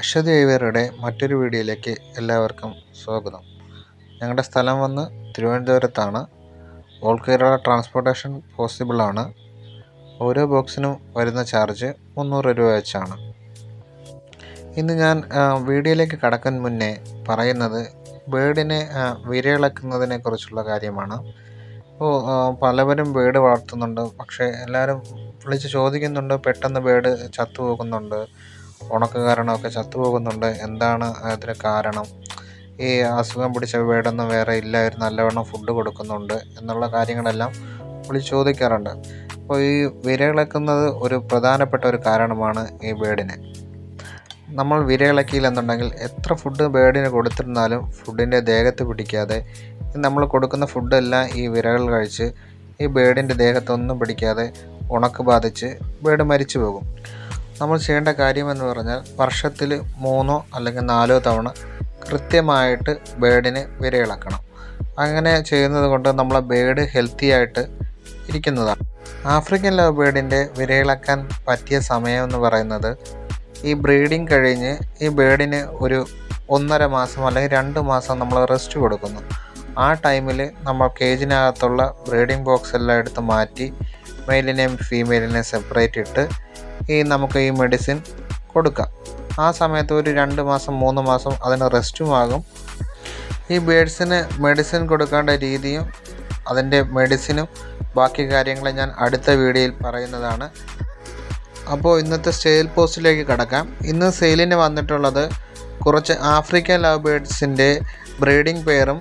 അശ്വതി ഐവറുടെ മറ്റൊരു വീഡിയോയിലേക്ക് എല്ലാവർക്കും സ്വാഗതം. ഞങ്ങളുടെ സ്ഥലം വന്ന് തിരുവനന്തപുരത്താണ്. ഓൾ കേരള ട്രാൻസ്പോർട്ടേഷൻ പോസിബിളാണ് ഓരോ ബോക്സിനും വരുന്ന ചാർജ് മുന്നൂറ് രൂപ വെച്ചാണ്. ഇന്ന് ഞാൻ വീഡിയോയിലേക്ക് കടക്കാൻ മുന്നേ പറയുന്നത് ബേഡിനെ ആ, വിരയിളക്കുന്നതിനെ കുറിച്ചുള്ള കാര്യമാണ്. ഇപ്പോൾ പലവരും ബേഡ് വളർത്തുന്നുണ്ട്. പക്ഷേ എല്ലാവരും വിളിച്ച് ചോദിക്കുന്നുണ്ട് പെട്ടെന്ന് ബേഡ് ചത്തുപോകുന്നുണ്ട് ഉണക്ക് കാരണമൊക്കെ ചത്തുപോകുന്നുണ്ട്. എന്താണ് അതിന് കാരണം? ഈ അസുഖം പിടിച്ച വീടൊന്നും വേറെ ഇല്ലായിരുന്നു നല്ലവണ്ണം ഫുഡ് കൊടുക്കുന്നുണ്ട് എന്നുള്ള കാര്യങ്ങളെല്ലാം പുള്ളി ചോദിക്കാറുണ്ട്. അപ്പോൾ ഈ വിരയിളക്കുന്നത് ഒരു പ്രധാനപ്പെട്ട ഒരു കാരണമാണ് ഈ ബേഡിന് നമ്മൾ വിരയിളക്കിയില്ലെന്നുണ്ടെങ്കിൽ എത്ര ഫുഡ് ബേഡിന് കൊടുത്തിരുന്നാലും ഫുഡിന്റെ ദേഹത്ത് പിടിക്കാതെ നമ്മൾ കൊടുക്കുന്ന ഫുഡെല്ലാം ഈ വിരകൾ കഴിച്ച് ഈ ബേഡിന്റെ ദേഹത്തൊന്നും പിടിക്കാതെ ഉണക്ക് ബാധിച്ച് ബേഡ് മരിച്ചു പോകും നമ്മൾ ചെയ്യേണ്ട കാര്യമെന്ന് പറഞ്ഞാൽ വർഷത്തിൽ മൂന്നോ അല്ലെങ്കിൽ നാലോ തവണ കൃത്യമായിട്ട് ബേഡിന് വിരയിളക്കണം. അങ്ങനെ ചെയ്യുന്നത് കൊണ്ട് നമ്മളെ ബേഡ് ഹെൽത്തി ആയിട്ട് ഇരിക്കുന്നതാണ്. ആഫ്രിക്കൻ ലവ് ബേഡിന്റെ വിരയിളക്കാൻ പറ്റിയ സമയം എന്ന് പറയുന്നത് ഈ ബ്രീഡിങ് കഴിഞ്ഞ് ഈ ബേഡിന് ഒരു ഒന്നര മാസം അല്ലെങ്കിൽ രണ്ട് മാസം നമ്മൾ റെസ്റ്റ് കൊടുക്കുന്നു. ആ ടൈമിൽ നമ്മൾ കേജിനകത്തുള്ള ബ്രീഡിംഗ് ബോക്സ് എല്ലാം എടുത്ത് മാറ്റി മെയിലിനെയും ഫീമെയിലിനെയും സെപ്പറേറ്റ് ഇട്ട് ഈ നമുക്ക് ഈ മെഡിസിൻ കൊടുക്കാം. ആ സമയത്ത് ഒരു രണ്ട് മാസം മൂന്ന് മാസം അതിന് റെസ്റ്റുമാകും ഈ ബേഡ്സിന് മെഡിസിൻ കൊടുക്കേണ്ട രീതിയും അതിന്റെ മെഡിസിനും ബാക്കി കാര്യങ്ങളും ഞാൻ അടുത്ത വീഡിയോയിൽ പറയുന്നതാണ്. അപ്പോൾ ഇന്നത്തെ സെയിൽ പോസ്റ്റിലേക്ക് കടക്കാം. ഇന്ന് സെയിലിന് വന്നിട്ടുള്ളത് കുറച്ച് ആഫ്രിക്കൻ ലവ് ബേഡ്സിന്റെ ബ്രീഡിംഗ് പെയറും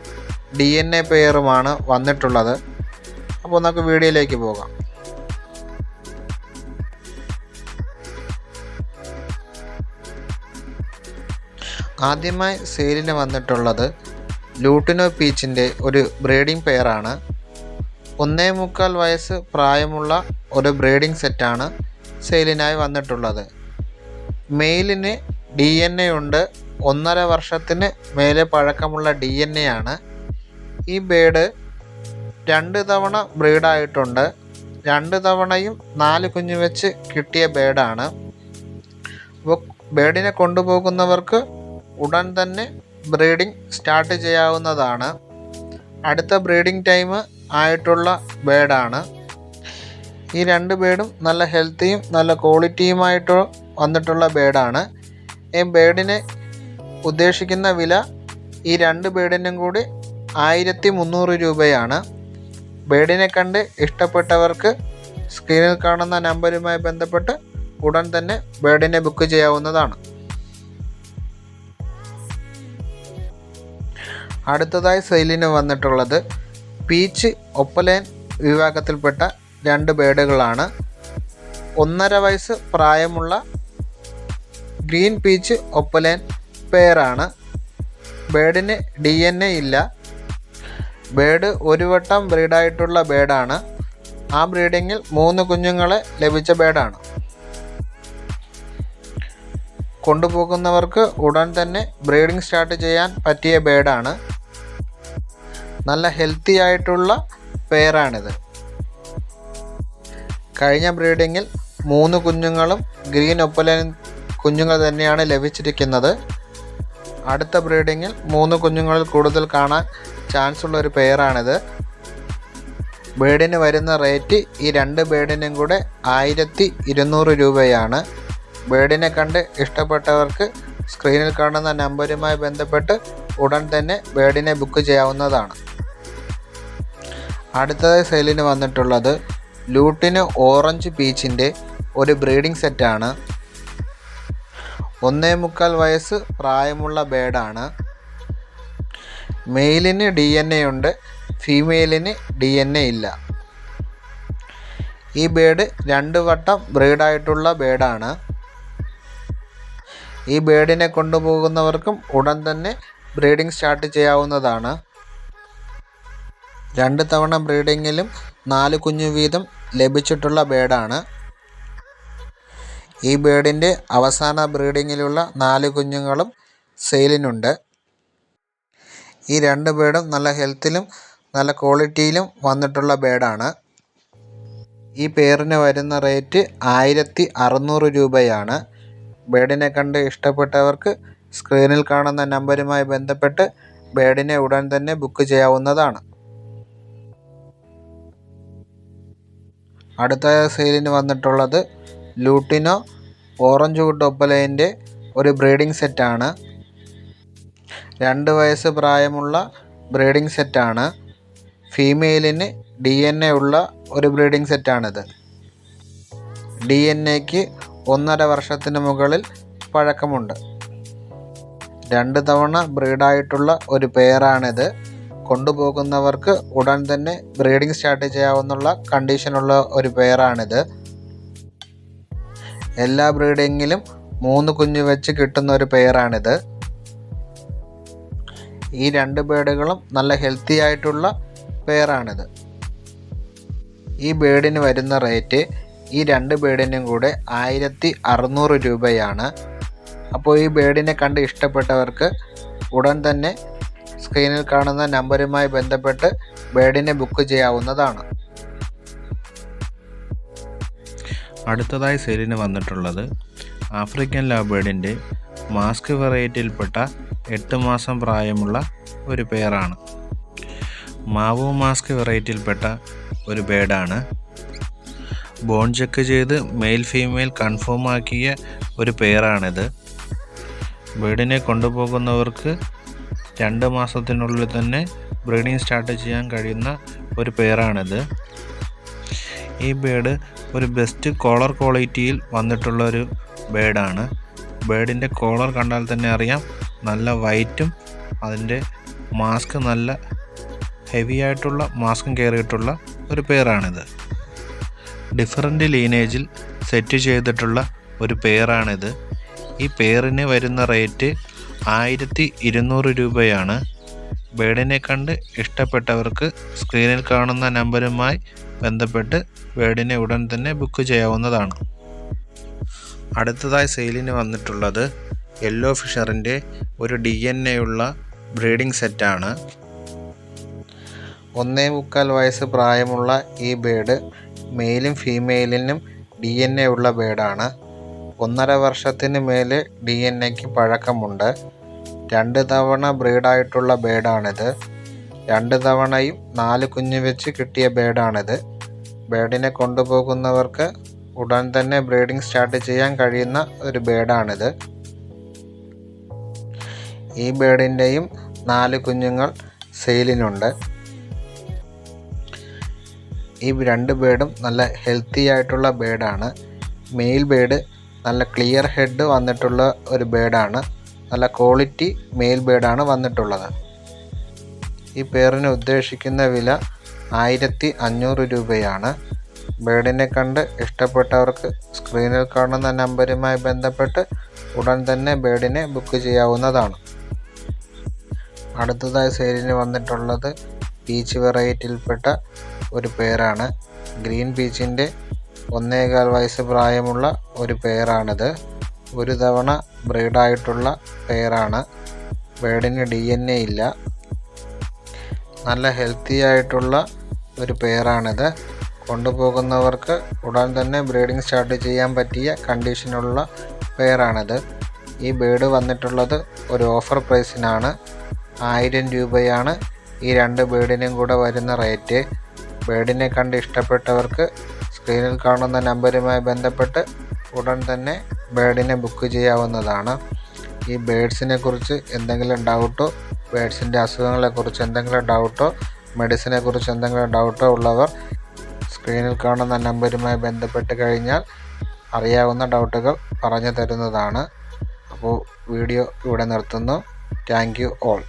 ഡി എൻ എ പെയറുമാണ് വന്നിട്ടുള്ളത്. അപ്പോൾ നമുക്ക് വീഡിയോയിലേക്ക് പോകാം. ആദ്യമായി സെയിലിന് വന്നിട്ടുള്ളത് ലൂട്ടിനോ പീച്ചിന്റെ ഒരു ബ്രീഡിംഗ് പെയറാണ്. ഒന്നേ മുക്കാൽ വയസ്സ് പ്രായമുള്ള ഒരു ബ്രീഡിംഗ് സെറ്റാണ് സെയിലിനായി വന്നിട്ടുള്ളത്. മെയിലിന് ഡി എൻ എ ഉണ്ട്. ഒന്നര വർഷത്തിന് മേലെ പഴക്കമുള്ള ഡി എൻ എ ആണ് ഈ ബേഡ് രണ്ട് തവണ ബ്രീഡായിട്ടുണ്ട്. രണ്ട് തവണയും നാല് കുഞ്ഞു വെച്ച് കിട്ടിയ ബേഡാണ്. അപ്പോൾ ബേഡിനെ കൊണ്ടുപോകുന്നവർക്ക് ഉടൻ തന്നെ ബ്രീഡിംഗ് സ്റ്റാർട്ട് ചെയ്യാവുന്നതാണ്. അടുത്ത ബ്രീഡിംഗ് ടൈം ആയിട്ടുള്ള ബേഡാണ്. ഈ രണ്ട് ബേഡും നല്ല ഹെൽത്തിയും നല്ല ക്വാളിറ്റിയുമായിട്ട് വന്നിട്ടുള്ള ബേഡാണ്. ഈ ബേഡിന് ഉദ്ദേശിക്കുന്ന വില ഈ രണ്ട് ബേഡിനും കൂടി ആയിരത്തി മുന്നൂറ് രൂപയാണ്. ബേഡിനെ കണ്ട് ഇഷ്ടപ്പെട്ടവർക്ക് സ്ക്രീനിൽ കാണുന്ന നമ്പരുമായി ബന്ധപ്പെട്ട് ഉടൻ തന്നെ ബേഡിനെ ബുക്ക് ചെയ്യാവുന്നതാണ്. അടുത്തതായി സെയിലിന് വന്നിട്ടുള്ളത് പീച്ച് ഒപ്പലേൻ വിഭാഗത്തിൽപ്പെട്ട രണ്ട് ബേഡുകളാണ്. ഒന്നര വയസ്സ് പ്രായമുള്ള ഗ്രീൻ പീച്ച് ഒപ്പലേൻ പെയറാണ്. ബേഡിന് ഡി എൻ എ ഇല്ല. ബേഡ് ഒരു വട്ടം ബ്രീഡായിട്ടുള്ള ബേഡാണ്. ആ ബ്രീഡിങ്ങിൽ മൂന്ന് കുഞ്ഞുങ്ങളെ ലഭിച്ച ബേഡാണ്. കൊണ്ടുപോകുന്നവർക്ക് ഉടൻ തന്നെ ബ്രീഡിംഗ് സ്റ്റാർട്ട് ചെയ്യാൻ പറ്റിയ ബേഡാണ്. നല്ല ഹെൽത്തി ആയിട്ടുള്ള പെയറാണിത്. കഴിഞ്ഞ ബ്രീഡിങ്ങിൽ മൂന്ന് കുഞ്ഞുങ്ങളും ഗ്രീൻ ഒപ്പലൻ കുഞ്ഞുങ്ങൾ തന്നെയാണ് ലഭിച്ചിരിക്കുന്നത്. അടുത്ത ബ്രീഡിങ്ങിൽ മൂന്ന് കുഞ്ഞുങ്ങളിൽ കൂടുതൽ കാണാൻ ചാൻസ് ഉള്ള ഒരു പെയറാണിത്. ബേഡിന് വരുന്ന റേറ്റ് ഈ രണ്ട് ബേഡിനും കൂടെ ആയിരത്തി ഇരുന്നൂറ് രൂപയാണ്. ബേഡിനെ കണ്ട് ഇഷ്ടപ്പെട്ടവർക്ക് സ്ക്രീനിൽ കാണുന്ന നമ്പരുമായി ബന്ധപ്പെട്ട് ഉടൻ തന്നെ ബേഡിനെ ബുക്ക് ചെയ്യാവുന്നതാണ്. അടുത്തതായി സെയിലിന് വന്നിട്ടുള്ളത് ലൂട്ടിന് ഓറഞ്ച് പീച്ചിന്റെ ഒരു ബ്രീഡിംഗ് സെറ്റാണ്. ഒന്നേ മുക്കാൽ വയസ്സ് പ്രായമുള്ള ബേഡാണ്. മെയിലിന് ഡി എൻ എ ഉണ്ട് ഫീമെയിലിന് ഡി എൻ എ ഇല്ല. ഈ ബേഡ് രണ്ട് വട്ടം ബ്രീഡായിട്ടുള്ള ബേഡാണ്. ഈ ബേഡിനെ കൊണ്ടുപോകുന്നവർക്കും ഉടൻ തന്നെ ബ്രീഡിംഗ് സ്റ്റാർട്ട് ചെയ്യാവുന്നതാണ്. രണ്ട് തവണ ബ്രീഡിങ്ങിലും നാല് കുഞ്ഞു വീതം ലഭിച്ചിട്ടുള്ള ബേഡാണ്. ഈ ബേഡിന്റെ അവസാന ബ്രീഡിങ്ങിലുള്ള നാല് കുഞ്ഞുങ്ങളും സെയിലിനുണ്ട്. ഈ രണ്ട് ബേഡും നല്ല ഹെൽത്തിലും നല്ല ക്വാളിറ്റിയിലും വന്നിട്ടുള്ള ബേഡാണ്. ഈ പേറിന് വരുന്ന റേറ്റ് ആയിരത്തി അറുന്നൂറ് രൂപയാണ്. ബേഡിനെ കണ്ട് ഇഷ്ടപ്പെട്ടവർക്ക് സ്ക്രീനിൽ കാണുന്ന നമ്പരുമായി ബന്ധപ്പെട്ട് ബേഡിനെ ഉടൻ തന്നെ ബുക്ക് ചെയ്യാവുന്നതാണ്. അടുത്ത സെയിലിന് വന്നിട്ടുള്ളത് ലൂട്ടിനോ ഓറഞ്ച് വുഡ് ഒപ്പലേന്റെ ഒരു ബ്രീഡിംഗ് സെറ്റാണ് രണ്ട് വയസ്സ് പ്രായമുള്ള ബ്രീഡിംഗ് സെറ്റാണ് ഫീമെയിലിന് ഡി എൻ എ ഉള്ള ഒരു ബ്രീഡിംഗ് സെറ്റാണിത് ഡി എൻ എക്ക് ഒന്നര വർഷത്തിന് മുകളിൽ പഴക്കമുണ്ട്. രണ്ട് തവണ ബ്രീഡായിട്ടുള്ള ഒരു പേരാണിത് കൊണ്ടുപോകുന്നവർക്ക് ഉടൻ തന്നെ ബ്രീഡിംഗ് സ്റ്റാർട്ട് ചെയ്യാവുന്ന കണ്ടീഷനുള്ള ഒരു പേരാണിത് എല്ലാ ബ്രീഡിങ്ങിലും മൂന്ന് കുഞ്ഞു വെച്ച് കിട്ടുന്ന ഒരു പെയറാണിത്. ഈ രണ്ട് ബേഡുകളും നല്ല ഹെൽത്തി ആയിട്ടുള്ള പെയറാണിത്. ഈ ബേഡിന് വരുന്ന റേറ്റ് ഈ രണ്ട് ബേഡിനും കൂടെ ആയിരത്തി അറുന്നൂറ് രൂപയാണ്. അപ്പോൾ ഈ ബേഡിനെ കണ്ട് ഇഷ്ടപ്പെട്ടവർക്ക് ഉടൻ തന്നെ സ്ക്രീനിൽ കാണുന്ന നമ്പറുമായി ബന്ധപ്പെട്ട് ബേഡിനെ ബുക്ക് ചെയ്യാവുന്നതാണ്. അടുത്തതായി സെയിലിന് വന്നിട്ടുള്ളത് ആഫ്രിക്കൻ ലാബേഡിന്റെ മാസ്ക് വെറൈറ്റിയിൽപ്പെട്ട എട്ട് മാസം പ്രായമുള്ള ഒരു പെയറാണ് മാവോ മാസ്ക് വെറൈറ്റിയിൽപ്പെട്ട ഒരു ബേഡാണ് ബോൺ ചെക്ക് ചെയ്ത് മെയിൽ ഫീമെയിൽ കൺഫേം ആക്കിയ ഒരു പെയറാണിത് ബ്രീഡിനെ കൊണ്ടുപോകുന്നവർക്ക് രണ്ട് മാസത്തിനുള്ളിൽ തന്നെ ബ്രീഡിംഗ് സ്റ്റാർട്ട് ചെയ്യാൻ കഴിയുന്ന ഒരു പെയറാണിത് ഈ ബേഡ് ഒരു ബെസ്റ്റ് കോളർ ക്വാളിറ്റിയിൽ വന്നിട്ടുള്ള ഒരു ബേഡാണ് ബേഡിന്റെ കോളർ കണ്ടാൽ തന്നെ അറിയാം നല്ല വൈറ്റും അതിന്റെ മാസ്ക് നല്ല ഹെവി ആയിട്ടുള്ള മാസ്കും കയറിയിട്ടുള്ള ഒരു പെയറാണിത് ഡിഫറന്റ് ലീനേജിൽ സെറ്റ് ചെയ്തിട്ടുള്ള ഒരു പെയറാണിത് ഈ പെയറിന് വരുന്ന റേറ്റ് ആയിരത്തി ഇരുന്നൂറ് രൂപയാണ്. ബേഡിനെ കണ്ട് ഇഷ്ടപ്പെട്ടവർക്ക് സ്ക്രീനിൽ കാണുന്ന നമ്പറുമായി ബന്ധപ്പെട്ട് ബേഡിനെ ഉടൻ തന്നെ ബുക്ക് ചെയ്യാവുന്നതാണ്. അടുത്തതായി സെയിലിന് വന്നിട്ടുള്ളത് യെല്ലോ ഫിഷറിന്റെ ഒരു ഡി എൻ എ ഉള്ള ബ്രീഡിംഗ് സെറ്റാണ് ഒന്നേ മുക്കാൽ വയസ്സ് പ്രായമുള്ള ഈ ബേഡ് മെയിലും ഫീമെയിലിനും ഡി എൻ എ ഉള്ള ബേഡാണ് ഒന്നര വർഷത്തിന് മേലെ ഡി എൻ എക്ക് പഴക്കമുണ്ട്. രണ്ട് തവണ ബ്രീഡായിട്ടുള്ള ബേഡാണിത് രണ്ട് തവണയും നാല് കുഞ്ഞ് വെച്ച് കിട്ടിയ ബേഡാണിത് ബേഡിനെ കൊണ്ടുപോകുന്നവർക്ക് ഉടൻ തന്നെ ബ്രീഡിംഗ് സ്റ്റാർട്ട് ചെയ്യാൻ കഴിയുന്ന ഒരു ബേഡാണിത് ഈ ബേഡിന്റെയും നാല് കുഞ്ഞുങ്ങൾ സെയിലിനുണ്ട് ഈ രണ്ട് ബേഡും നല്ല ഹെൽത്തി ആയിട്ടുള്ള ബേഡാണ്. മെയിൽ ബേഡ് നല്ല ക്ലിയർ ഹെഡ് വന്നിട്ടുള്ള ഒരു ബേഡാണ്. നല്ല ക്വാളിറ്റി മെയിൽ ബേഡാണ് വന്നിട്ടുള്ളത്. ഈ പേരിന് ഉദ്ദേശിക്കുന്ന വില ആയിരത്തി അഞ്ഞൂറ് രൂപയാണ്. ബേഡിനെ കണ്ട് ഇഷ്ടപ്പെട്ടവർക്ക് സ്ക്രീനിൽ കാണുന്ന നമ്പരുമായി ബന്ധപ്പെട്ട് ഉടൻ തന്നെ ബേഡിനെ ബുക്ക് ചെയ്യാവുന്നതാണ്. അടുത്തതായി സെയിലിന് വന്നിട്ടുള്ളത് പീച്ച് വെറൈറ്റിയിൽപ്പെട്ട ഒരു പേരാണ്. ഗ്രീൻ പീച്ചിന്റെ ഒന്നേകാൽ വയസ്സ് പ്രായമുള്ള ഒരു പേരാണിത്. ഒരു തവണ ബ്രീഡായിട്ടുള്ള പേരാണ്. ബേഡിന് ഡി എൻ എ ഇല്ല. നല്ല ഹെൽത്തി ആയിട്ടുള്ള ഒരു പേരാണിത്. കൊണ്ടുപോകുന്നവർക്ക് ഉടൻ തന്നെ ബ്രീഡിംഗ് സ്റ്റാർട്ട് ചെയ്യാൻ പറ്റിയ കണ്ടീഷനുള്ള പേരാണിത്. ഈ ബേഡ് വന്നിട്ടുള്ളത് ഒരു ഓഫർ പ്രൈസിനാണ്. ആയിരം രൂപയാണ് ഈ രണ്ട് ബേഡിനും കൂടെ വരുന്ന റേറ്റ്. ബേഡിനെ കണ്ട് ഇഷ്ടപ്പെട്ടവർക്ക് സ്ക്രീനിൽ കാണുന്ന നമ്പരുമായി ബന്ധപ്പെട്ട് ഉടൻ തന്നെ ബേഡിനെ ബുക്ക് ചെയ്യാവുന്നതാണ്. ഈ ബേഡ്സിനെ കുറിച്ച് എന്തെങ്കിലും ഡൗട്ടോ ബേഡ്സിന്റെ അസുഖങ്ങളെക്കുറിച്ച് എന്തെങ്കിലും ഡൗട്ടോ മെഡിസിനെ കുറിച്ച് എന്തെങ്കിലും ഡൗട്ടോ ഉള്ളവർ സ്ക്രീനിൽ കാണുന്ന നമ്പരുമായി ബന്ധപ്പെട്ട് കഴിഞ്ഞാൽ അറിയാവുന്ന ഡൗട്ടുകൾ പറഞ്ഞു തരുന്നതാണ്. അപ്പോൾ വീഡിയോ ഇവിടെ നിർത്തുന്നു. Thank you all.